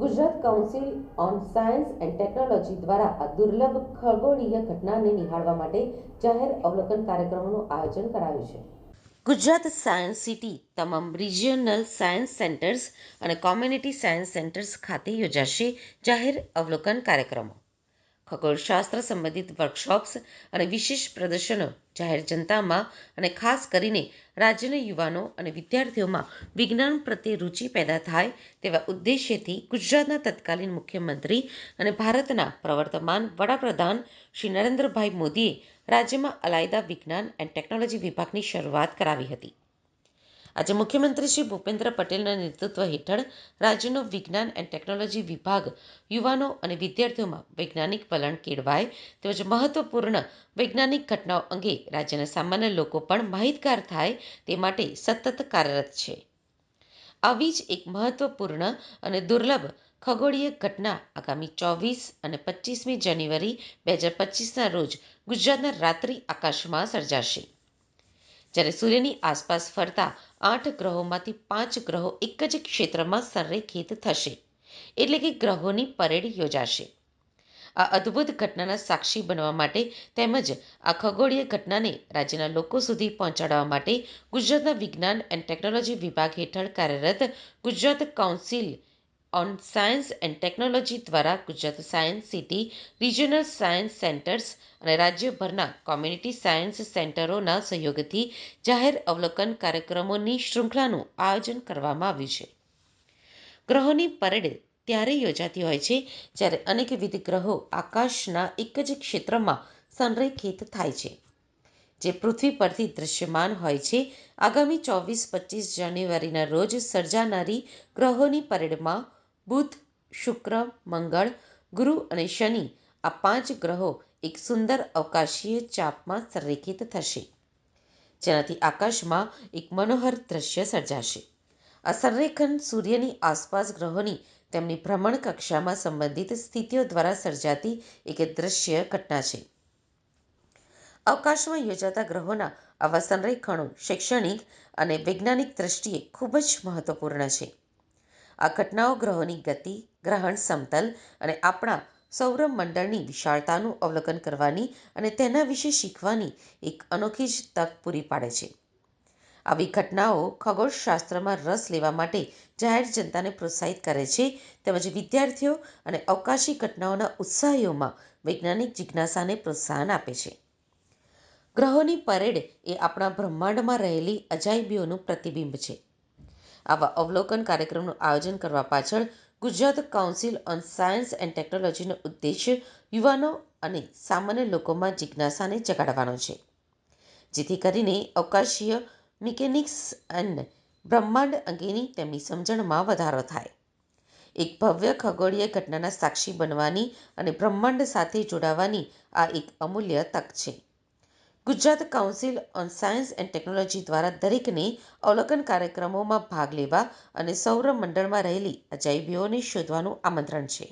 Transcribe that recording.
Gujarat Council on Science and Technology દ્વારા આ દુર્લભ ખગોળીય ઘટનાને નિહાળવા માટે જાહેર અવલોકન કાર્યક્રમોનું આયોજન કરાયું છે. ગુજરાત સાયન્સ સિટી તમામ રિજિયનલ સાયન્સ સેન્ટર્સ અને કોમ્યુનિટી સાયન્સ સેન્ટર્સ ખાતે યોજાશે જાહેર અવલોકન કાર્યક્રમો. ખગોળશાસ્ત્ર સંબંધિત વર્કશોપ્સ અને વિશેષ પ્રદર્શનો જાહેર જનતામાં અને ખાસ કરીને રાજ્યના યુવાનો અને વિદ્યાર્થીઓમાં વિજ્ઞાન પ્રત્યે રુચિ પેદા થાય તેવા ઉદ્દેશ્યથી ગુજરાતના તત્કાલીન મુખ્યમંત્રી અને ભારતના પ્રવર્તમાન વડાપ્રધાન શ્રી નરેન્દ્રભાઈ મોદીએ રાજ્યમાં અલાયદા વિજ્ઞાન એન્ડ ટેકનોલોજી વિભાગની શરૂઆત કરાવી હતી. આજે મુખ્યમંત્રી શ્રી ભૂપેન્દ્ર પટેલના નેતૃત્વ હેઠળ રાજ્યનો વિજ્ઞાન એન્ડ ટેકનોલોજી વિભાગ યુવાનો અને વિદ્યાર્થીઓમાં વૈજ્ઞાનિક વલણ કેળવાય તેમજ મહત્વપૂર્ણ વૈજ્ઞાનિક ઘટનાઓ અંગે રાજ્યના સામાન્ય લોકો પણ માહિતગાર થાય તે માટે સતત કાર્યરત છે. આવી જ એક મહત્વપૂર્ણ અને દુર્લભ ખગોળીય ઘટના આગામી ચોવીસ અને પચીસમી જાન્યુઆરી બે હજાર પચીસના રોજ ગુજરાતના રાત્રિ આકાશમાં સર્જાશે. જ્યારે સૂર્યની આસપાસ ફરતા આઠ ગ્રહોમાંથી પાંચ ગ્રહો એક જ ક્ષેત્રમાં સંરેખિત થશે. એટલે કે ગ્રહોની પરેડ યોજાશે. આ અદ્ભુત ઘટનાના સાક્ષી બનવા માટે તેમજ આ ખગોળીય ઘટનાને રાજ્યના લોકો સુધી પહોંચાડવા માટે ગુજરાતના વિજ્ઞાન એન્ડ ટેકનોલોજી વિભાગ હેઠળ કાર્યરત Gujarat Council on Science and Technology દ્વારા Gujarat Science City Regional Science Centres અને રાજ્યભરના કોમ્યુનિટી સાયન્સ સેન્ટરોના સહયોગથી જાહેર અવલોકન કાર્યક્રમોની શૃંખલાનું આયોજન કરવામાં આવ્યું છે. ગ્રહોની પરેડ ત્યારે યોજાતી હોય છે જ્યારે અનેકવિધ ગ્રહો આકાશના એક જ ક્ષેત્રમાં સંરેખિત થાય છે. જે પૃથ્વી પરથી દૃશ્યમાન હોય છે. આગામી ચોવીસ પચીસ જાન્યુઆરીના રોજ સર્જાનારી ગ્રહોની પરેડમાં બુધ, શુક્ર, મંગળ, ગુરુ અને શનિ આ પાંચ ગ્રહો એક સુંદર અવકાશીય ચાપમાં સંરેખિત થશે, જેનાથી આકાશમાં એક મનોહર દ્રશ્ય સર્જાશે. આ સંરેખન સૂર્યની આસપાસ ગ્રહોની તેમની ભ્રમણ કક્ષામાં સંબંધિત સ્થિતિઓ દ્વારા સર્જાતી એક દૃશ્ય ઘટના છે. અવકાશમાં યોજાતા ગ્રહોના આવા સંરેખણો શૈક્ષણિક અને વૈજ્ઞાનિક દ્રષ્ટિએ ખૂબ જ મહત્વપૂર્ણ છે. આ ઘટનાઓ ગ્રહોની ગતિ, ગ્રહણ સમતલ અને આપણા સૌરમંડળની વિશાળતાનું અવલોકન કરવાની અને તેના વિશે શીખવાની એક અનોખી જ તક પૂરી પાડે છે. આવી ઘટનાઓ ખગોળશાસ્ત્રમાં રસ લેવા માટે જાહેર જનતાને પ્રોત્સાહિત કરે છે તેમજ વિદ્યાર્થીઓ અને અવકાશી ઘટનાઓના ઉત્સાહીઓમાં વૈજ્ઞાનિક જિજ્ઞાસાને પ્રોત્સાહન આપે છે. ગ્રહોની પરેડ એ આપણા બ્રહ્માંડમાં રહેલી અજાયબીઓનું પ્રતિબિંબ છે. આવા અવલોકન કાર્યક્રમનું આયોજન કરવા પાછળ Gujarat council on science and ટેકનોલોજીનો ઉદ્દેશ્ય યુવાનો અને સામાન્ય લોકોમાં જિજ્ઞાસાને જગાડવાનો છે. જેથી કરીને અવકાશીય મિકેનિક્સ અને બ્રહ્માંડ અંગેની તેમની સમજણમાં વધારો થાય. એક ભવ્ય ખગોળીય ઘટનાના સાક્ષી બનવાની અને બ્રહ્માંડ સાથે જોડાવાની આ એક અમૂલ્ય તક છે. Gujarat council on science and technology દ્વારા દરેકને અવલોકન કાર્યક્રમોમાં ભાગ લેવા અને સૌરમંડળમાં રહેલી અજાયબીઓને શોધવાનું આમંત્રણ છે.